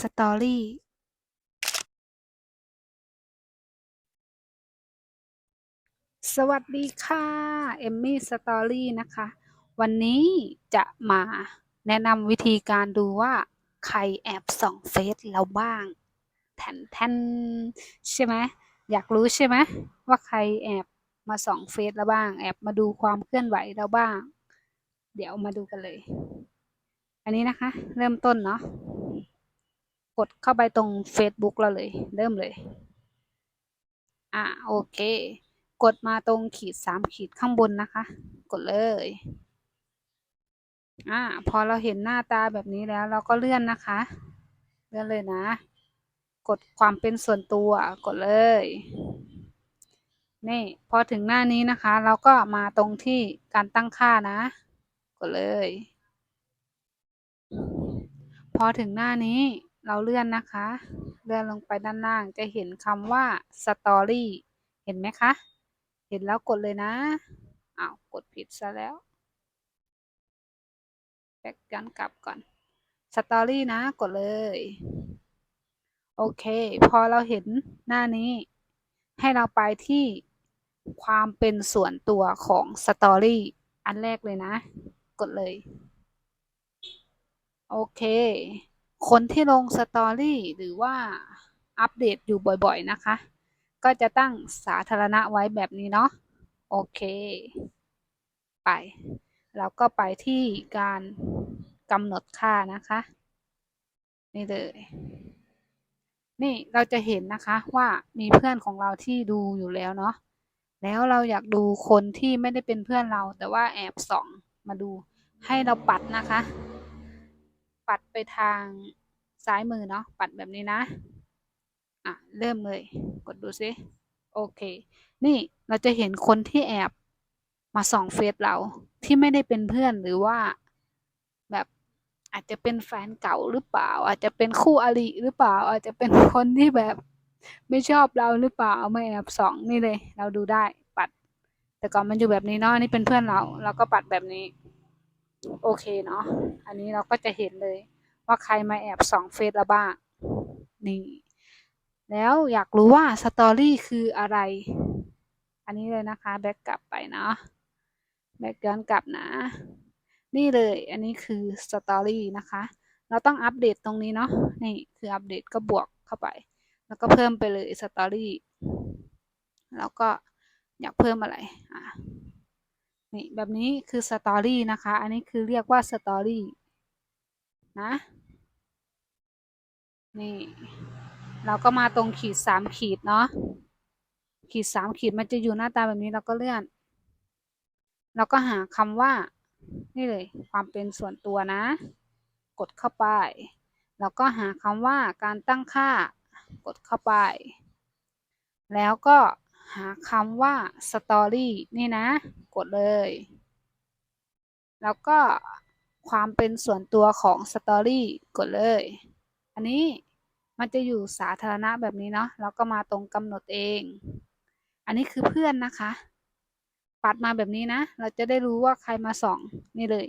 สตอรี่สวัสดีค่ะเอมมี่สตอรี่นะคะ วันนี้จะมาแนะนำวิธีการดูว่า ใครแอบส่องเฟซเราบ้างแทนแทนใช่ไหมอยากรู้ใช่ไหมว่าใครแอบมาส่องเฟซเราบ้าง แอบมาดูความเคลื่อนไหวเราบ้าง เดี๋ยวมาดูกันเลย อันนี้นะคะ เริ่มต้นเนาะ กดเข้าไปตรง Facebook เราเลย เริ่มเลย อ่าโอเค กดมาตรงขีดสามขีดข้างบนนะคะ กดเลยอ่าพอเราเห็นหน้าตาแบบนี้แล้วเราก็เลื่อนนะคะ เลื่อนเลยนะ กดความเป็นส่วนตัวกดเลยนี่พอถึงหน้านี้นะคะ เราก็มาตรงที่การตั้งค่านะ กดเลย พอถึงหน้านี้ เราเลื่อนนะคะ เลื่อนลงไปด้านล่างจะเห็นคำว่า Story เห็นไหมคะ เห็นแล้วกดเลยนะอ้าวกดผิดซะแล้วแบกย้อนกลับก่อน Story นะ กดเลย โอเค พอเราเห็นหน้านี้ ให้เราไปที่ความเป็นส่วนตัวของ Story อันแรกเลยนะ กดเลย โอเค คนที่ลงสตอรี่หรือว่าอัปเดตอยู่บ่อยๆนะคะ ก็จะตั้งสาธารณะไว้แบบนี้เนาะโอเค ไป แล้วก็ไปที่การกำหนดค่านะคะ นี่เลย นี่เราจะเห็นนะคะว่ามีเพื่อนของเราที่ดูอยู่แล้วเนาะแล้วเราอยากดูคนที่ไม่ได้เป็นเพื่อนเรา แต่ว่าแอบส่องมาดูให้เราปัดนะคะ ปัดไปทางซ้ายมือเนาะปัดแบบนี้นะอะเริ่มเลย กดดูซิโอเค นี่เราจะเห็นคนที่แอบมาส่องเฟซเราที่ไม่ได้เป็นเพื่อนหรือว่าแบบอาจจะเป็นแฟนเก่าหรือเปล่า อาจจะเป็นคู่อริหรือเปล่า อาจจะเป็นคนที่แบบไม่ชอบเราหรือเปล่ามาแอบส่องนี่เลย เราดูได้ปัด แต่ก่อนมันอยู่แบบนี้เนาะนี่เป็นเพื่อนเรา เราก็ปัดแบบนี้ โอเคเนาะอันนี้เราก็จะเห็นเลยว่าใครมาแอบสองเฟซเราบ้างนี่แล้วอยากรู้ว่าสตอรี่คืออะไร อันนี้เลยนะคะแบ็กกลับไปเนาะแบ็กย้อนกลับนะ นี่เลยอันนี้คือสตอรี่นะคะ เราต้องอัปเดตตรงนี้เนาะนี่คืออัปเดตก็บวกเข้าไป แล้วก็เพิ่มไปเลยสตอรี่แล้วก็อยากเพิ่มอะไรอะ นี่แบบนี้คือสตอรี่นะคะ อันนี้คือเรียกว่าสตอรี่นะ นี่ เราก็มาตรงขีดสามขีดเนาะ ขีดสามขีดมันจะอยู่หน้าตาแบบนี้เราก็เลื่อน เราก็หาคำว่า นี่เลย ความเป็นส่วนตัวนะ กดเข้าไป แล้วก็หาคำว่าการตั้งค่ากดเข้าไป แล้วก็ หาคำว่า Story นี่นะ กดเลย แล้วก็ความเป็นส่วนตัวของ Story กดเลย อันนี้มันจะอยู่สาธารณะแบบนี้เนาะแล้วก็มาตรงกำหนดเอง อันนี้คือเพื่อนนะคะ ปัดมาแบบนี้นะ เราจะได้รู้ว่าใครมาส่องนี่เลย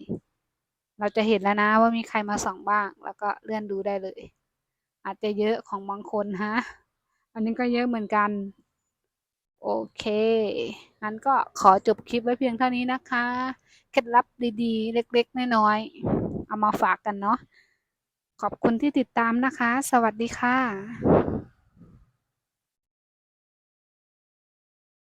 เราจะเห็นแล้วนะว่ามีใครมาส่องบ้าง แล้วก็เลื่อนดูได้เลย อาจจะเยอะของบางคนฮะ อันนี้ก็เยอะเหมือนกัน โอเค งั้นก็ขอจบคลิปไว้เพียงเท่านี้นะคะ เคล็ดลับดีๆ เล็กๆ น้อยๆ เอามาฝากกันเนาะ ขอบคุณที่ติดตามนะคะ สวัสดีค่ะ